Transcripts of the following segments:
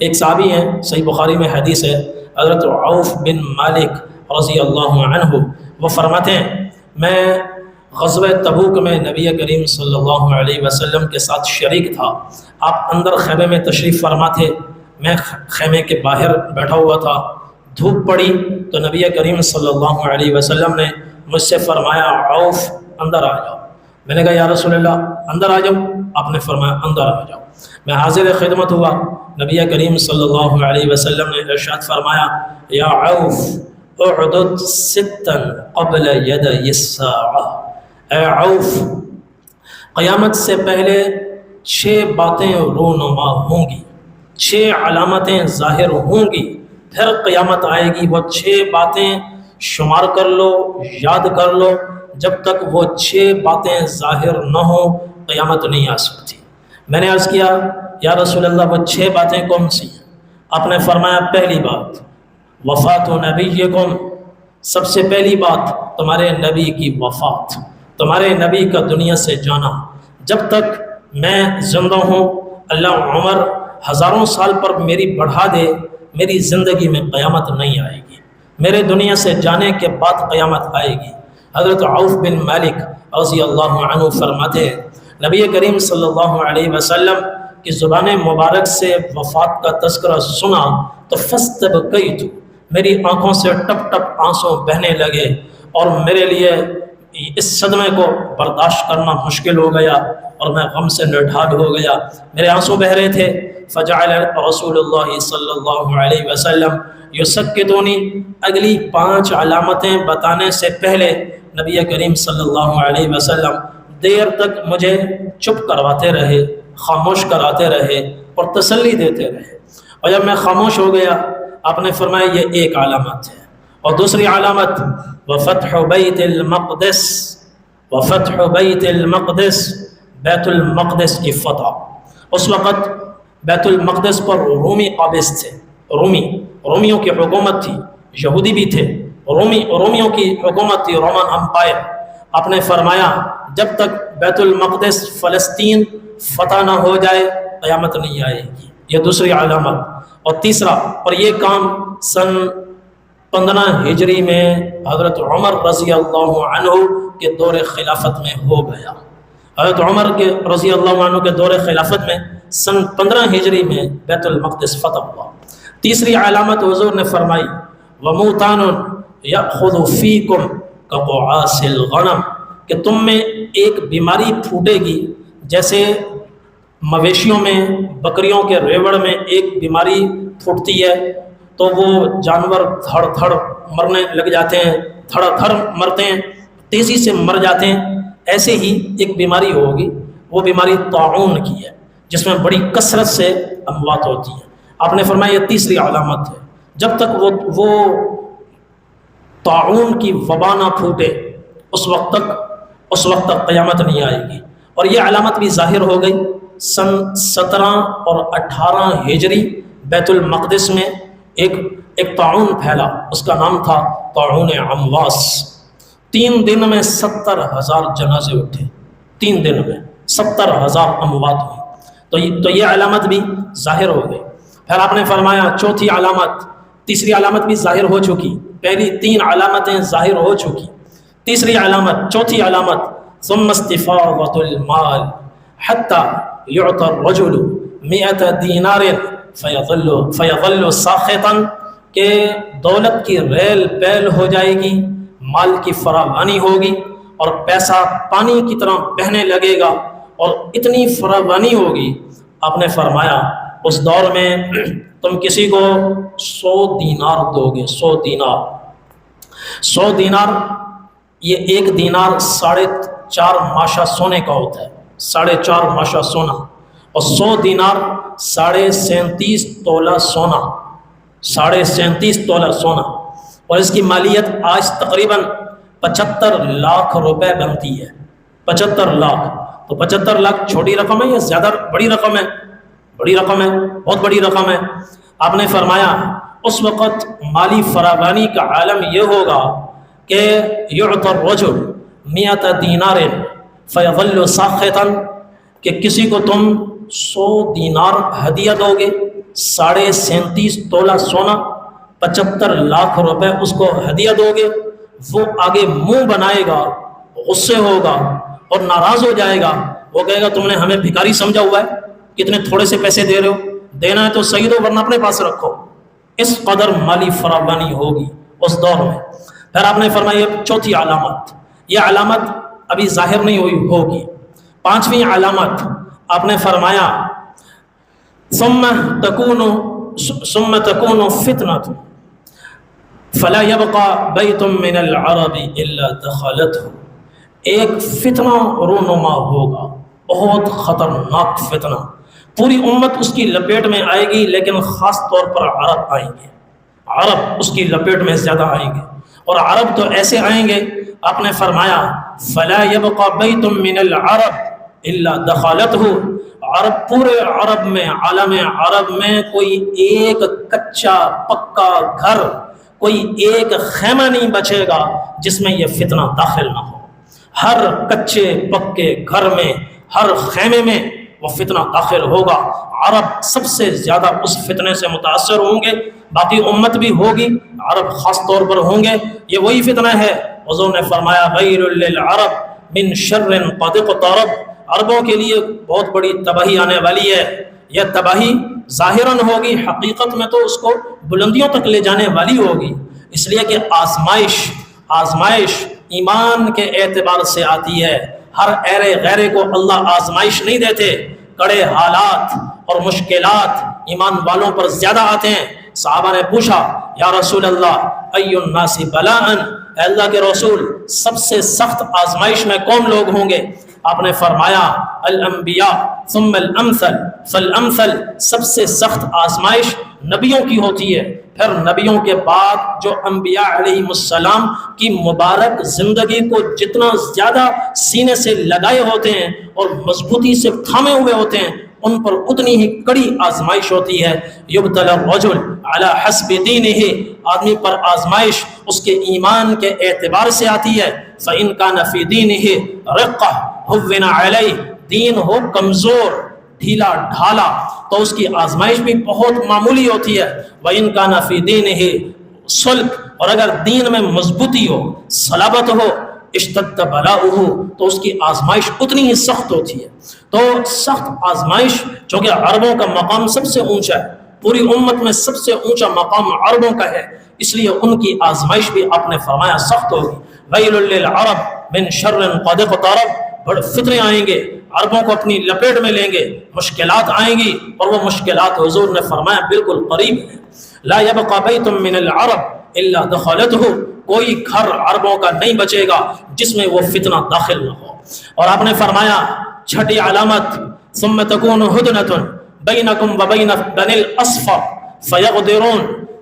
एक साहबी हैं, सही बुखारी में हदीस है, हज़रत औफ बिन मालिक रज़ी अल्लाह वो फरमाते हैं, मैं गजब तबूक में नबी करीम सल्लल्लाहु अलैहि वसल्लम के साथ शरीक था। आप अंदर खैमे में तशरीफ़ फरमा थे मैं खैमे के बाहर बैठा हुआ था, धूप पड़ी तो नबी करीम सल्लल्लाहु अलैहि वसल्लम ने मुझसे फरमाया, औफ, अंदर आ जाओ। मैंने कहा, या रसूलल्लाह, अंदर आ जाओ। आपने फरमाया, अंदर आ जाओ। मैं हाजिर खिदमत हुआ। नबी करीम वसल्लम ने इरशाद फरमाया क़यामत से पहले छः बातें रोनुमा होंगी छः अलामतें ज़ाहिर होंगी। फिर क़यामत आएगी, वो छः बातें शुमार कर लो, याद कर लो। जब तक वो छः बातें ज़ाहिर न हो, क़यामत नहीं आ सकती। मैंने अर्ज़ किया, या रसूल अल्लाह वो छः बातें कौन सी हैं? आपने फरमाया, पहली बात, वफ़ात नबी ये कौन? सबसे पहली बात, तुम्हारे नबी की वफ़ात, तुम्हारे नबी का दुनिया से जाना। जब तक मैं ज़िंदा हूँ, अल्लाह उमर हज़ारों साल पर मेरी बढ़ा दे, मेरी ज़िंदगी में क़यामत नहीं आएगी। मेरे दुनिया से जाने के बाद क़यामत आएगी। हज़रत आउफ़ बिन मालिक रज़ी अल्लाह फरमाते नबी करीम सल्लल्लाहु अलैहि वसल्लम की ज़ुबान मुबारक से वफ़ात का तस्करा सुना तो फस्तब कई थी मेरी आँखों से टप टप आँसू बहने लगे और मेरे लिए इस सदमे को बर्दाश्त करना मुश्किल हो गया और मैं गम से निर्ढाल हो गया। मेरे आँसू बह रहे थे, फ़जाल रसूल सल्लल्लाहु अलैहि वसल्लम युसक्तूनी अगली पाँच अलामतें बताने से पहले नबी करीम सल्लल्लाहु अलैहि वसल्लम देर तक मुझे चुप करवाते रहे, खामोश कराते रहे और तसल्ली देते रहे। और जब मैं खामोश हो गया, आपने फरमाया, ये एक आलामत है। और दूसरी अलामत वफ़त बैतमक़दस वफ़त बैतमक़दस बैतुलमक़दस की फ़तह। उस वक़्त बैतुलमक़दस पर रूमी काबिज थे, रूमी, रोमियों की हुकूमत थी, यहूदी भी थे। रोमी, रोमियों की हुकूमत थी, रोमन अम्पायर आपने फरमाया, जब तक बैतुलमक़दस फ़लस्तीन फ़तह ना हो जाए, क़यामत नहीं आएगी। ये दूसरी अलामत। और तीसरा और ये काम सन पंद्रह हिजरी में हज़रत उमर रज़ी अल्लाह के दौर खिलाफत में हो गया। हज़रत उमर के रज़ी अल्लाह के दौर खिलाफत में सन पंद्रह हिजरी में बैतुलमक़दस फ़तह हुआ। तीसरी अलामत हजूर ने फरमाई वमूतान या खुदफ़ी कि तुम में एक बीमारी फूटेगी। जैसे मवेशियों में, बकरियों के रेवड़ में एक बीमारी फूटती है तो वो जानवर धड़ धड़ मरने लग जाते हैं धड़ धड़ मरते हैं, तेज़ी से मर जाते हैं। ऐसे ही एक बीमारी होगी, वो बीमारी ताउन की है, जिसमें बड़ी कसरत से अमवात होती है। आपने फरमाया तीसरी अलामत है। जब तक वो वो ताउन की वबा ना फूटे, उस वक्त तक, उस वक्त तक क़यामत नहीं आएगी। और यह अलामत भी ज़ाहिर हो गई, सन सत्रह और अठारह हिजरी बैतुलमक़दस में एक एक ताउन फैला, उसका नाम था ताउन अमवास। तीन दिन में सत्तर हज़ार जनाजे उठे, तीन दिन में सत्तर हज़ार अमवात हुई तो ये तो ये अलामत भी ज़ाहिर हो गई। फिर आपने फरमाया, चौथी अलामत तीसरी अलामत भी ज़ाहिर हो चुकी। पहली तीन अलामतें ज़ाहिर हो चुकी। तीसरी अलामत, चौथी अलामत सुमस्तफ़ावतुलमाल हत्ता मियत दीनार फ़यल्ल साख़तन के दौलत की रेल पैल हो जाएगी, माल की फरावानी होगी और पैसा पानी की तरह बहने लगेगा और इतनी फरावानी होगी। आपने फरमाया, उस दौर में तुम किसी को सौ दीनार दोगे, सौ दीनार। सौ दीनार, ये एक दीनार साढ़े चार माशा सोने का होता है, साढ़े चार माशा सोना। और सौ दीनार साढ़े सैंतीस तोला सोना, साढ़े सैंतीस तोला सोना। और इसकी मालियत आज तकरीबन पचहत्तर लाख रुपए बनती है, पचहत्तर लाख। तो पचहत्तर लाख छोटी रकम है या ज़्यादा बड़ी रकम है? बड़ी रकम है, बहुत बड़ी रकम है। आपने फरमाया, उस वक़्त माली फरावानी का आलम यह होगा कि युतरजुल मियात दीनार फ़ैवल साख़तन, कि किसी को तुम सौ दीनार हदिया दोगे, साढ़े सैंतीस तोला सोना, पचहत्तर लाख रुपए उसको हदिया दोगे, वो आगे मुँह बनाएगा, गुस्से होगा और नाराज़ हो जाएगा। वो कहेगा, तुमने हमें भिखारी समझा हुआ है। कितने थोड़े से पैसे दे रहे हो? देना है तो सही दो, वरना अपने पास रखो। इस कदर माली फरावानी होगी उस दौर में। फिर आपने फरमाई चौथी अलामत। यह अलामत अभी ज़ाहिर नहीं हुई, होगी। पांचवी अलामत, आपने फरमाया फितना फला दखलत। एक फितना रोनुमा होगा। बहुत ख़तरनाक फितना। पूरी उम्मत उसकी लपेट में आएगी, लेकिन ख़ास तौर पर अरब आएँगे। अरब उसकी लपेट में ज़्यादा आएँगे। और अरब तो ऐसे आएँगे, आपने फरमाया, फ़ला बैतुम मिनल अरब इल्ला दखालत हो अरब पूरे अरब में, आलम अरब में कोई एक कच्चा, पक्का घर, कोई एक खेमा नहीं बचेगा जिसमें यह फितना दाखिल ना हो। हर कच्चे, पक्के घर में, हर खेमे में वो फितना दाखिल होगा। अरब सबसे ज़्यादा उस फितने से मुतासर होंगे, बाकी उम्मत भी होगी, अरब ख़ास तौर पर होंगे। ये वही फितना है। हजूर ने फरमाया अरब बिन शर्रन तरब। अरबों के लिए बहुत बड़ी तबाही आने वाली है। यह तबाही ज़ाहिरन होगी, हकीकत में तो उसको बुलंदियों तक ले जाने वाली होगी। इसलिए कि आजमाइश आजमाइश ईमान के एतबार से आती है। हर एरे गैरे को अल्लाह आजमाइश नहीं देते। कड़े हालात और मुश्किलात ईमान वालों पर ज़्यादा आते हैं। साहबा ने पूछा, या रसूल अल्लाह अयुन्नासी बलान? अल्लाह के रसूल, सबसे सख्त आजमाइश में कौन लोग होंगे? आपने फरमाया अलम्बिया सबसे सख्त आजमाइश नबियों की होती है। फिर नबियों के बाद जो अम्बिया की मुबारक ज़िंदगी को जितना ज़्यादा सीने से लगाए होते हैं और मजबूती से थामे हुए होते हैं, उन पर उतनी ही कड़ी आजमाइश होती है। युबतलरजुल अला ही आदमी पर आजमाइश उसके ईमान के एतबार से आती है। फ़ैन का नफ़ी दीन ही रक़ा दीन हो कमज़ोर। ढीला ढाला तो उसकी आजमाइश भी बहुत मामूली होती है। वह इनका नफी दीन ही सुल्क, और अगर दीन में मजबूती हो, सलाबत हो इश्तत हो तो उसकी आजमाइश उतनी ही सख्त होती है। तो सख्त आजमाइश, जो कि अरबों का मकाम सबसे ऊँचा है, पूरी उम्मत में सबसे ऊँचा मकाम अरबों का है, इसलिए उनकी आजमाइश भी आपने फरमाया सख्त होगी। वही अरब बिन शर्रन बड़े फितरे आएँगे, अरबों को अपनी लपेट में लेंगे मुश्किल आएँगी, और वो मुश्किल हजूर ने फरमाया, बिल्कुल करीब है। ला यबका तुम मिनल अरब इल्ला दखलत हो कोई घर अरबों का नहीं बचेगा जिसमें वो फितना दाखिल न हो। और आपने फरमाया, छठी अलामत सुम तकून हुदनतुन बैनकुम व बैन बनिल असफर, फयगदिरून,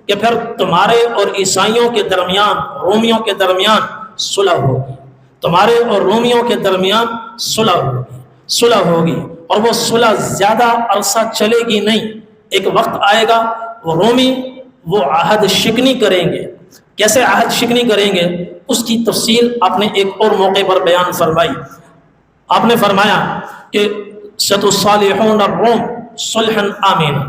कि फिर तुम्हारे और ईसाइयों के दरमियान, रोमियों के दरमियान सुलह होगी। तुम्हारे और रोमियों के दरमियान सुलह होगी सुलह होगी और वो सुलह ज़्यादा अरसा चलेगी नहीं। एक वक्त आएगा, वो रोमी, वो आहद शिकनी करेंगे। कैसे आहद शिकनी करेंगे? उसकी तफसील आपने एक और मौके पर बयान फरमाई। आपने फरमाया कि शतुसालहोन रोम सुलहन आमीन।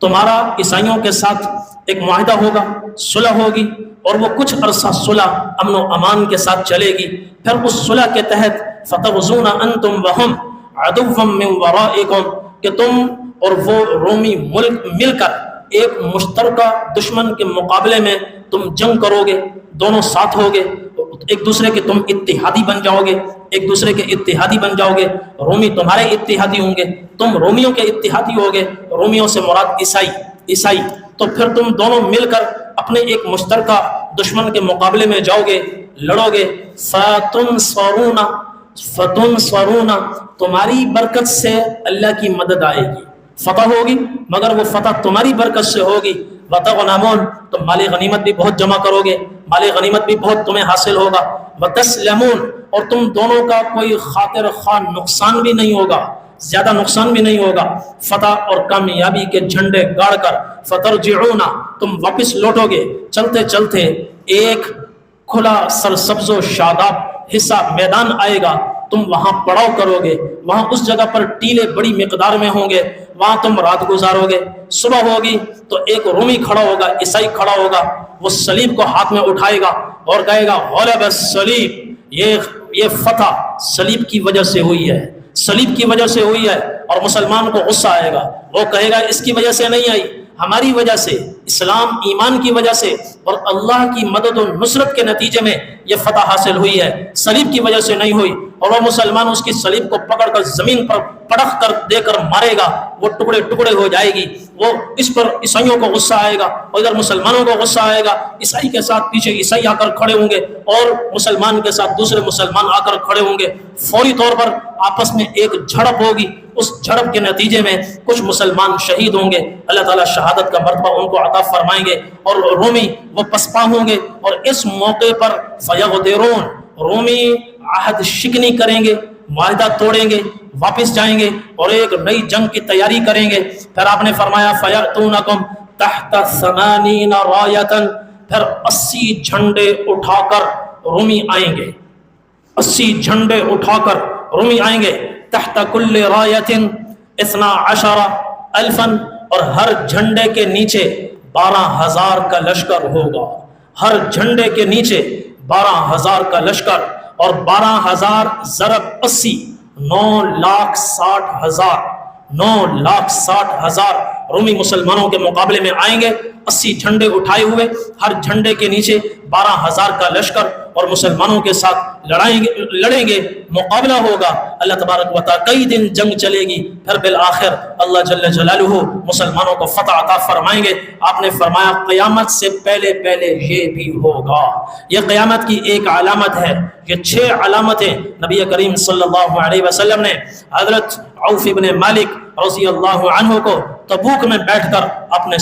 तुम्हारा ईसाइयों के साथ एक माहिदा होगा, सुलह होगी, और वो कुछ अरसा सुलह अमन अमान के साथ चलेगी। फिर उस सुलह के तहत फ़तवजूना अन तुम वहम कि तुम और वो रोमी मुल्क मिलकर एक मुश्तर दुश्मन के मुकाबले में तुम जंग करोगे, दोनों साथ होगे, एक दूसरे के तुम इतिहादी बन जाओगे, एक दूसरे के इतिहादी बन जाओगे। रोमी तुम्हारे इतिहादी होंगे, तुम रोमियों के इतिहादी होगे, रोमियों से मुराद ईसाई ईसाई। तो फिर तुम दोनों मिलकर अपने एक मुश्तर दुश्मन के मुकाबले में जाओगे, लड़ोगे। फतुन स्वरूना फतुन स्वरूना, तुम्हारी बरकत से अल्लाह की मदद आएगी। फतह होगी, मगर वो फतह तुम्हारी बरकत से होगी। वतः नामोन, तुम माल गनीमत भी बहुत जमा करोगे, माल गनीमत भी बहुत तुम्हें हासिल होगा। वतसलमून, और तुम दोनों का कोई खातिर खा नुकसान भी नहीं होगा, ज़्यादा नुकसान भी नहीं होगा। फतह और कामयाबी के झंडे गाड़ कर फतर जिना तुम वापिस लौटोगे। चलते चलते एक खुला सरसब्जो शादाब हिस्सा मैदान आएगा, तुम वहाँ पड़ाव करोगे। वहाँ उस जगह पर टीले बड़ी मकदार में होंगे। वहाँ, तुम रात गुजारोगे, सुबह होगी तो एक रूमी खड़ा होगा, ईसाई खड़ा होगा, वो सलीब को हाथ में उठाएगा और कहेगा गौलब सलीब, ये ये फतह सलीब की वजह से हुई है, सलीब की वजह से हुई है और मुसलमान को गुस्सा आएगा। वो कहेगा, इसकी वजह से नहीं आई, हमारी वजह से इस्लाम ईमान की वजह से और अल्लाह की मदद और नुसरत के नतीजे में यह फतह हासिल हुई है। सलीब की वजह से नहीं हुई और वह मुसलमान उसकी सलीब को पकड़कर ज़मीन पर पड़क कर देकर मारेगा, वो टुकड़े टुकड़े हो जाएगी। वो इस पर ईसाइयों को गुस्सा आएगा और इधर मुसलमानों को गुस्सा आएगा। ईसाई के साथ पीछे ईसाई आकर खड़े होंगे और मुसलमान के साथ दूसरे मुसलमान आकर खड़े होंगे। फौरी तौर पर आपस में एक झड़प होगी। उस झड़प के नतीजे में कुछ मुसलमान शहीद होंगे। अल्लाह ताला शहादत का मरतबा उनको अता फरमाएँगे और रोमी वो पसपा होंगे और इस मौके पर फयगदेरून, रोमी आहद शिकनी करेंगे माहिदा तोड़ेंगे, वापस जाएँगे और एक नई जंग की तैयारी करेंगे। फिर आपने फरमाया फयतूनकुम तहत सनानीन रायतन। फिर अस्सी झंडे उठाकर रोमी आएँगे। अस्सी झंडे उठाकर रोमी आएँगे। तहत कुल्ल रायतिन इतना अशरा, अल्फन, और हर झंडे के नीचे बारह हज़ार का लश्कर होगा। हर झंडे के नीचे बारह हज़ार का लश्कर और बारह हज़ार जरब अस्सी, नौ लाख साठ हज़ार, नौ लाख साठ हज़ार रोमी मुसलमानों के मुकाबले में आएँगे। अस्सी झंडे उठाए हुए, हर झंडे के नीचे बारह हज़ार का लश्कर और मुसलमानों के साथ लड़ाएँगे, लड़ेंगे, मुकाबला होगा। अल्लाह तबारक बता कई दिन जंग चलेगी, फिर बिल आखिर अल्लाह जल्ल जलालुहु मुसलमानों को फतह अता फरमाएँगे, आपने फरमाया, क़यामत से पहले पहले ये भी होगा। यह क़यामत की एक अलामत है, ये छह अलामतें नबी करीम सल्लल्लाहु अलैहि वसल्लम ने हज़रत औफ इब्न मालिक रज़ी अल्लाह को तबूक में बैठकर अपने